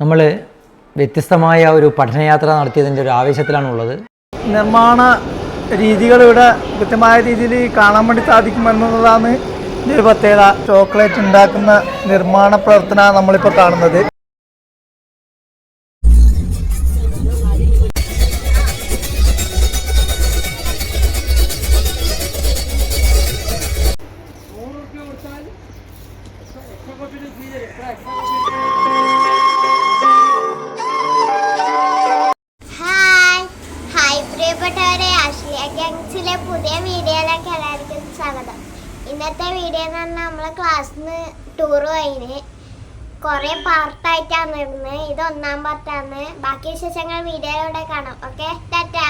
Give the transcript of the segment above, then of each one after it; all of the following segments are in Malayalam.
നമ്മൾ വ്യത്യസ്തമായ ഒരു പഠനയാത്ര നടത്തിയതിന്റെ ഒരു ആവേശത്തിലാണുള്ളത്. നിർമ്മാണ രീതികൾ ഇവിടെ കൃത്യമായ രീതിയിൽ കാണാൻ വേണ്ടി സാധിക്കുമെന്നുള്ളതാണ് ഒരു പ്രത്യേകത ചോക്ലേറ്റ് ഉണ്ടാക്കുന്ന നിർമ്മാണ പ്രവർത്തനമാണ് നമ്മളിപ്പോൾ കാണുന്നത്. പാർട്ടായിട്ടാണ് ഇടുന്നത്. ഇത് ഒന്നാം പാർട്ടാണ്. ബാക്കി വിശേഷങ്ങൾ വീഡിയോയിലൂടെ കാണാം. ഓക്കെ? ടാറ്റാ.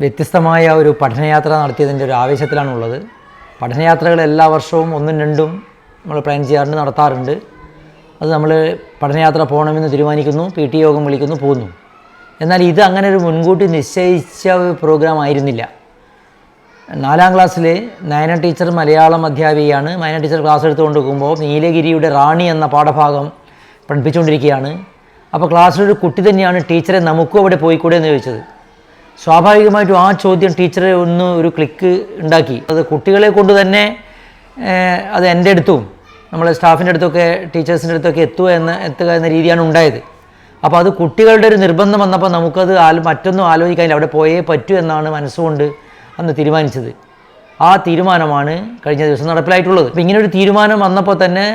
വ്യത്യസ്തമായ ഒരു പഠനയാത്ര നടത്തിയതിന്റെ ഒരു ആവേശത്തിലാണുള്ളത്. പഠനയാത്രകൾ എല്ലാ വർഷവും ഒന്നും രണ്ടും നമ്മൾ പ്ലാൻ ചെയ്യാറുണ്ട് നടത്താറുണ്ട്. അത് നമ്മൾ പഠനയാത്ര പോകണമെന്ന് തീരുമാനിക്കുന്നു പി ടി യോഗം വിളിക്കുന്നു പോകുന്നു. എന്നാൽ ഇത് അങ്ങനെ ഒരു മുൻകൂട്ടി നിശ്ചയിച്ച ഒരു പ്രോഗ്രാം ആയിരുന്നില്ല. നാലാം ക്ലാസ്സിൽ നയന ടീച്ചർ മലയാളം അധ്യാപികയാണ്. നയന ടീച്ചർ ക്ലാസ് എടുത്തുകൊണ്ട് പോകുമ്പോൾ നീലഗിരിയുടെ റാണി എന്ന പാഠഭാഗം പഠിപ്പിച്ചുകൊണ്ടിരിക്കുകയാണ്. അപ്പോൾ ക്ലാസ്സിലൊരു കുട്ടി തന്നെയാണ് ടീച്ചറെ നമുക്കും അവിടെ പോയിക്കൂടെ എന്ന് ചോദിച്ചത്. സ്വാഭാവികമായിട്ടും ആ ചോദ്യം ടീച്ചറെ ഒന്ന് ഒരു ക്ലിക്ക് ഉണ്ടാക്കി. അത് കുട്ടികളെ കൊണ്ട് തന്നെ അത് എന്റെ അടുത്തും നമ്മളെ സ്റ്റാഫിന്റെ അടുത്തൊക്കെ ടീച്ചേഴ്സിന്റെ അടുത്തൊക്കെ എത്തുക എന്ന എത്തുക എന്ന രീതിയാണ് ഉണ്ടായത്. അപ്പോൾ അത് കുട്ടികളുടെ ഒരു നിർബന്ധം വന്നപ്പോൾ നമുക്കത് ആൽ മറ്റൊന്നും ആലോചിക്കാൻ അവിടെ പോയേ പറ്റൂ എന്നാണ് മനസ്സുകൊണ്ട് അന്ന് തീരുമാനിച്ചത്. ആ തീരുമാനമാണ് കഴിഞ്ഞ ദിവസം നടപ്പിലായിട്ടുള്ളത്. അപ്പോൾ ഇങ്ങനെ ഒരു തീരുമാനം വന്നപ്പോൾ തന്നെ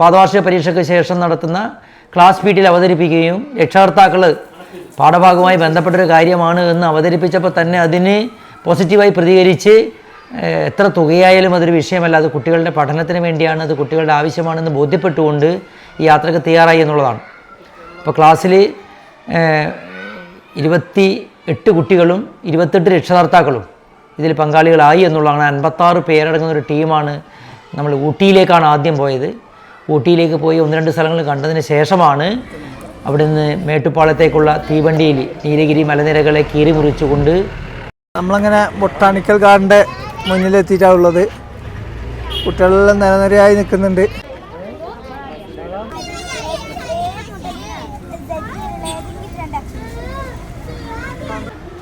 പാദവാർഷിക പരീക്ഷയ്ക്ക് ശേഷം നടത്തുന്ന ക്ലാസ് പീറ്റിൽ അവതരിപ്പിക്കുകയും രക്ഷകർത്താക്കൾ പാഠഭാഗവുമായി ബന്ധപ്പെട്ടൊരു കാര്യമാണ് എന്ന് അവതരിപ്പിച്ചപ്പോൾ തന്നെ അതിന് പോസിറ്റീവായി പ്രതികരിച്ച് എത്ര തുകയായാലും അതൊരു വിഷയമല്ല. അത് കുട്ടികളുടെ പഠനത്തിന് വേണ്ടിയാണ് അത് കുട്ടികളുടെ ആവശ്യമാണെന്ന് ബോധ്യപ്പെട്ടുകൊണ്ട് ഈ യാത്രയ്ക്ക് തയ്യാറായി എന്നുള്ളതാണ്. അപ്പോൾ ക്ലാസ്സിൽ ഇരുപത്തി എട്ട് കുട്ടികളും ഇരുപത്തെട്ട് രക്ഷകർത്താക്കളും ഇതിൽ പങ്കാളികളായി എന്നുള്ളതാണ്. അൻപത്താറ് പേരടങ്ങുന്ന ഒരു ടീമാണ് നമ്മൾ ഊട്ടിയിലേക്കാണ് ആദ്യം പോയത്. ഊട്ടിയിലേക്ക് പോയി ഒന്ന് രണ്ട് സ്ഥലങ്ങൾ കണ്ടതിന് ശേഷമാണ് അവിടെ നിന്ന് മേട്ടുപ്പാളത്തേക്കുള്ള തീവണ്ടിയിൽ നീലഗിരി മലനിരകളെ കീറി മുറിച്ചുകൊണ്ട് നമ്മളങ്ങനെ ബൊട്ടാണിക്കൽ ഗാർഡന്റെ മുന്നിലെത്തിയിട്ടാണ് ഉള്ളത് കുട്ടികളെല്ലാം നിരനിരയായി നിൽക്കുന്നുണ്ട്.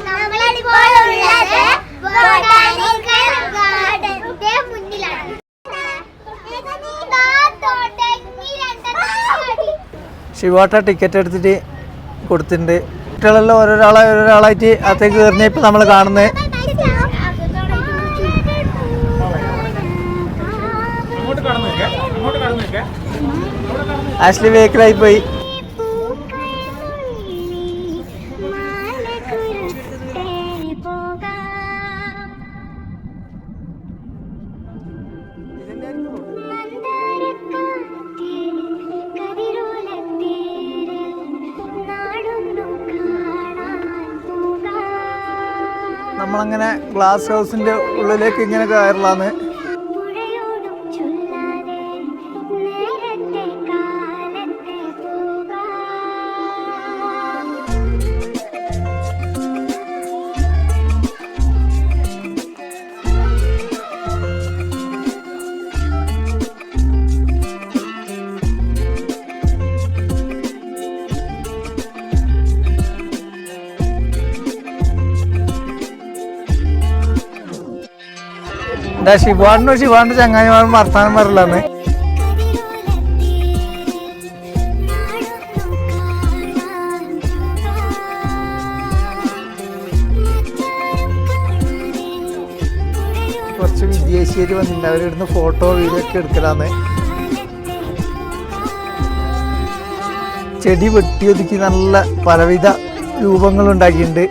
നമ്മളിപ്പോഴുള്ളത് ശിവോട്ട ടിക്കറ്റ് എടുത്തിട്ട് കൊടുത്തിട്ടുണ്ട്. കുട്ടികളെല്ലാം ഓരോരാളെ ഓരോരാളായിട്ട് അകത്തേക്ക് കയറിഞ്ഞ ഇപ്പം നമ്മൾ കാണുന്നത് ആക്ച്വലി വെഹിക്കിളായി പോയി. നമ്മളങ്ങനെ ഗ്ലാസ് ഹൗസിന്റെ ഉള്ളിലേക്ക് ഇങ്ങനെ കയറലാന്ന് എന്താ ശിവാടിനോ ശിവാടിന്റെ ചങ്ങായിമാർ വർത്താനം പറയില്ലെന്ന് കുറച്ച് വിദേശീയര് വന്നിട്ടുണ്ട്. അവരിടുന്ന് ഫോട്ടോ വീഡിയോ ഒക്കെ എടുക്കലാന്ന്. ചെടി വെട്ടിയൊതുക്കി നല്ല പലവിധ രൂപങ്ങളുണ്ടാക്കിയിട്ടുണ്ട്.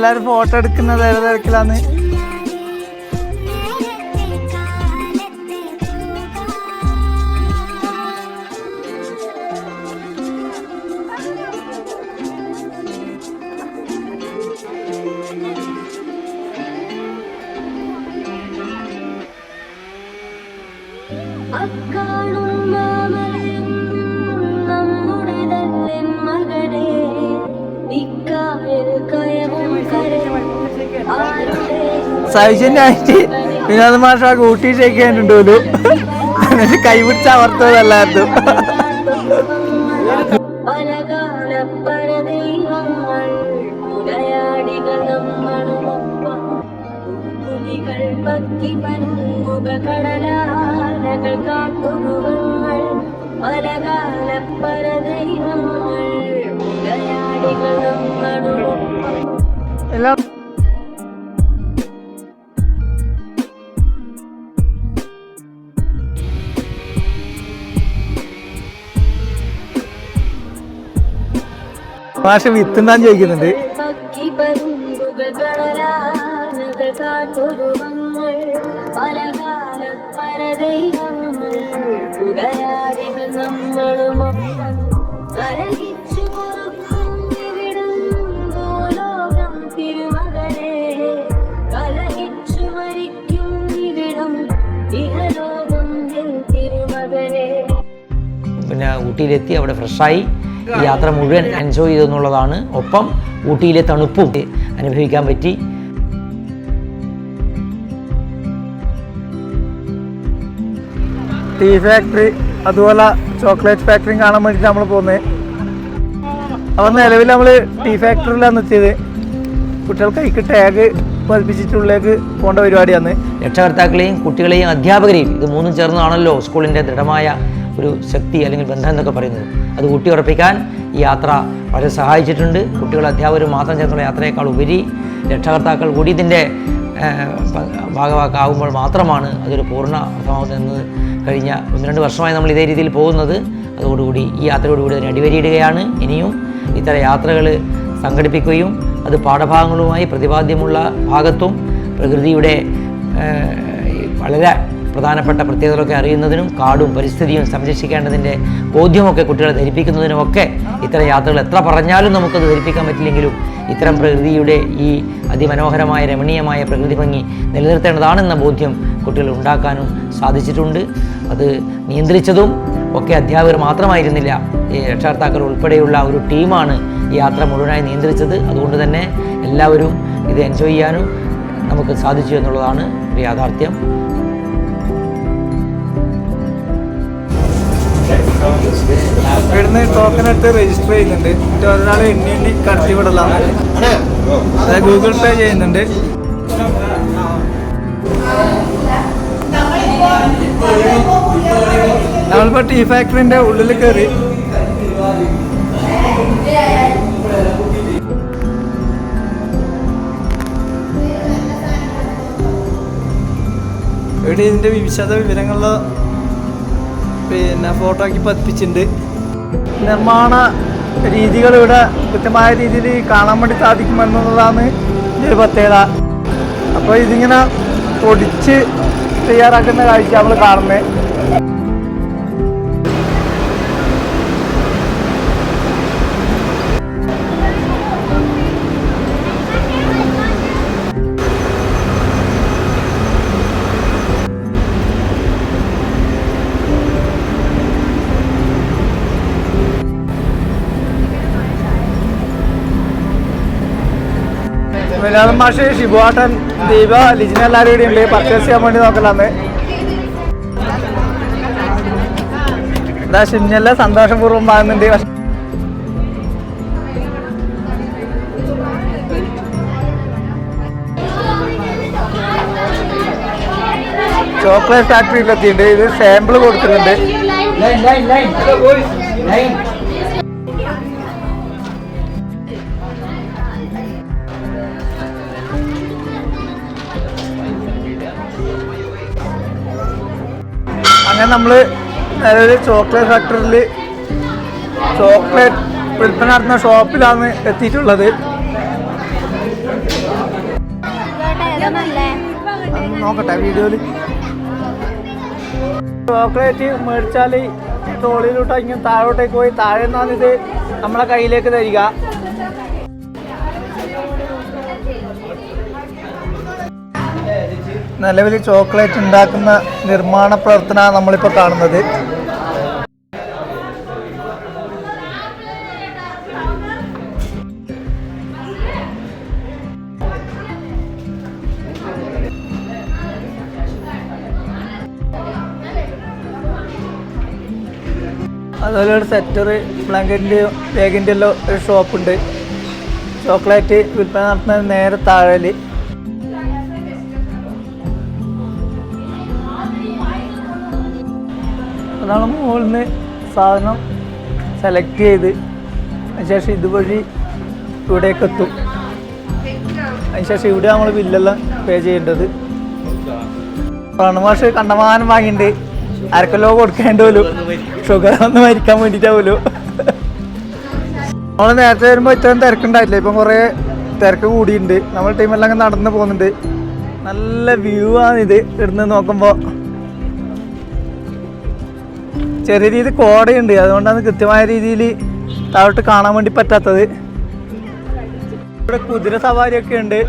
എല്ലാവരും ഫോട്ടോ എടുക്കുന്നത് ഏത് തിരക്കിലാന്ന്? സൗജന്യമായിട്ട് വിനോദ മാഷ കൂട്ടി ഷേക്കാനുണ്ട് പോലും എന്നിട്ട് കൈപിടിച്ച് അവർത്തതല്ലായിരുന്നു കടലാനകൾ കാട്ടുരുവങ്ങൾ എല്ലാം ഇഹലോകം വിത്തുന്നാൻ ചോദിക്കുന്നുണ്ട്. പിന്നെ ഊട്ടിയിലെത്തി അവിടെ ഫ്രഷായി യാത്ര മുഴുവൻ എൻജോയ് ചെയ്തെന്നുള്ളതാണ്. ഒപ്പം ഊട്ടിയിലെ തണുപ്പും അനുഭവിക്കാൻ പറ്റി. ടീ ഫാക്ടറി അതുപോലെ ചോക്ലേറ്റ് ഫാക്ടറിയും കാണാൻ വേണ്ടിയിട്ട് നമ്മൾ പോകുന്നത് അപ്പം നിലവിൽ നമ്മൾ ടീ ഫാക്ടറിയിലാണ് നിർത്തിയത് കുട്ടികൾക്ക് അതിക്ക് ടാഗ് പതിപ്പിച്ചിട്ടുള്ളിലേക്ക് പോകേണ്ട പരിപാടിയാണ്. രക്ഷകർത്താക്കളെയും കുട്ടികളെയും അധ്യാപകരെയും ഇത് മൂന്നും ചേർന്നാണല്ലോ സ്കൂളിന്റെ ദൃഢമായ ഒരു ശക്തി അല്ലെങ്കിൽ ബന്ധം എന്നൊക്കെ പറയുന്നത്. അത് കുട്ടി ഉറപ്പിക്കാൻ ഈ യാത്ര വളരെ സഹായിച്ചിട്ടുണ്ട്. കുട്ടികൾ അധ്യാപകർ മാത്രം ചേർന്നുള്ള യാത്രയേക്കാൾ ഉപരി രക്ഷകർത്താക്കൾ കൂടി ഇതിന്റെ ഭാഗമാക്കാവുമ്പോൾ മാത്രമാണ് അതൊരു പൂർണ അർത്ഥമാകുന്നത് കഴിഞ്ഞ ഒന്ന് രണ്ട് വർഷമായി നമ്മൾ ഇതേ രീതിയിൽ പോകുന്നത്. അതോടുകൂടി ഈ യാത്രയോടുകൂടി അതിന് അടിവരിയിടുകയാണ്. ഇനിയും ഇത്തരം യാത്രകൾ സംഘടിപ്പിക്കുകയും അത് പാഠഭാഗങ്ങളുമായി പ്രതിപാദ്യമുള്ള ഭാഗത്തും പ്രകൃതിയുടെ വളരെ പ്രധാനപ്പെട്ട പ്രത്യേകതകളൊക്കെ അറിയുന്നതിനും കാടും പരിസ്ഥിതിയും സംരക്ഷിക്കേണ്ടതിന്റെ ബോധ്യമൊക്കെ കുട്ടികളെ ധരിപ്പിക്കുന്നതിനുമൊക്കെ ഇത്തരം യാത്രകൾ എത്ര പറഞ്ഞാലും നമുക്കത് ധരിപ്പിക്കാൻ പറ്റില്ലെങ്കിലും ഇത്തരം പ്രകൃതിയുടെ ഈ അതിമനോഹരമായ രമണീയമായ പ്രകൃതി ഭംഗി നിലനിർത്തേണ്ടതാണെന്ന ബോധ്യം കുട്ടികൾ ഉണ്ടാക്കാനും സാധിച്ചിട്ടുണ്ട്. അത് നിയന്ത്രിച്ചതും ഒക്കെ അധ്യാപകർ മാത്രമായിരുന്നില്ല. ഈ രക്ഷകർത്താക്കൾ ഉൾപ്പെടെയുള്ള ഒരു ടീമാണ് ഈ യാത്ര മുഴുവനായി നിയന്ത്രിച്ചത്. അതുകൊണ്ട് തന്നെ എല്ലാവരും ഇത് എൻജോയ് ചെയ്യാനും നമുക്ക് സാധിച്ചു എന്നുള്ളതാണ് ഒരു യാഥാർത്ഥ്യം. ഇവിടുന്ന് ടോക്കൺ എടുത്ത് രജിസ്റ്റർ ചെയ്യുന്നുണ്ട് എന്നിട്ട് ഒരാൾ എണ്ണി എണ്ണി കടത്തി വിടലാണ് ഗൂഗിൾ പേ ചെയ്യുന്നുണ്ട്. നമ്മളിപ്പോൾ ടീ ഫാക്ടറിന്റെ ഉള്ളിൽ കയറി ഇവിടെ ഇതിന്റെ വിശദ വിവരങ്ങളിലോ പിന്നെ ഫോട്ടോ ആക്കി പതിപ്പിച്ചിട്ടുണ്ട്. നിർമ്മാണ രീതികൾ ഇവിടെ കൃത്യമായ രീതിയിൽ കാണാൻ വേണ്ടി സാധിക്കുമെന്നുള്ളതാണ് ഇതിന്റെ പ്രത്യേകത. അപ്പോൾ ഇതിങ്ങനെ പൊടിച്ച് തയ്യാറാക്കുന്ന കാഴ്ച നമ്മൾ കാണുന്നത്. മലയാളം മാഷ് ഷിബുവാട്ടൻ ദീപ ലിജിന എല്ലാവരും കൂടി ഉണ്ട്. പർച്ചേസ് ചെയ്യാൻ വേണ്ടി നോക്കലാന്ന്. എന്താ ഷിഞ്ഞെല്ലാം സന്തോഷപൂർവം വാങ്ങുന്നുണ്ട് ചോക്ലേറ്റ് ഫാക്ടറിയിലെത്തിയിട്ടുണ്ട് ഇത് സാമ്പിൾ കൊടുക്കുന്നുണ്ട് നമ്മൾ നിലവിൽ ചോക്ലേറ്റ് ഫാക്ടറിയിൽ ചോക്ലേറ്റ് വിൽപ്പന നടത്തുന്ന ഷോപ്പിലാണ് എത്തിയിട്ടുള്ളത്. നോക്കട്ടെ വീഡിയോയിൽ ചോക്ലേറ്റ് മേടിച്ചാൽ ട്രോളിയിലോട്ട് ഇങ്ങനെ താഴോട്ടേക്ക് പോയി താഴെ നിന്നാണ് ഇത് നമ്മളെ കയ്യിലേക്ക് തരിക. നിലവിൽ ചോക്ലേറ്റ് ഉണ്ടാക്കുന്ന നിർമ്മാണ പ്രവർത്തനമാണ് നമ്മളിപ്പോൾ കാണുന്നത്. അതുപോലെ ഒരു സെറ്റർ ബ്ലാങ്കറ്റിന്റെയും ബാഗിന്റെ എല്ലാം ഒരു ഷോപ്പുണ്ട്. ചോക്ലേറ്റ് വിൽപ്പന നടത്തുന്നത് നേരെ താഴെയിൽ അതാണ് മുകളിൽ നിന്ന് സാധനം സെലക്ട് ചെയ്ത്. അതിനുശേഷം ഇതുവഴി ഇവിടേക്ക് എത്തും. അതിനുശേഷം ഇവിടെ നമ്മൾ ബില്ലെല്ലാം പേ ചെയ്യേണ്ടത്. പ്രണമാഷ് കണ്ടമാനം വാങ്ങിയിട്ടുണ്ട് അരക്കല്ലോ കൊടുക്കേണ്ട പോലും ഷുഗർ ഒന്ന് മരിക്കാൻ വേണ്ടിയിട്ടാവുമല്ലോ നമ്മൾ നേരത്തെ വരുമ്പോൾ ഇത്രയും തിരക്കുണ്ടായിട്ടില്ല. ഇപ്പം കുറേ തിരക്ക് കൂടിയിട്ടുണ്ട് നമ്മൾ ടീമെല്ലാം നടന്ന് പോകുന്നുണ്ട്. നല്ല വ്യൂ ആണ് ഇത് ഇടുന്നത് നോക്കുമ്പോൾ ചെറിയ രീതിയിൽ കോടയുണ്ട്. അതുകൊണ്ടാണ് കൃത്യമായ രീതിയിൽ താഴോട്ട് കാണാൻ വേണ്ടി പറ്റാത്തത്. ഇവിടെ കുതിര സവാരിയൊക്കെ ഉണ്ട്.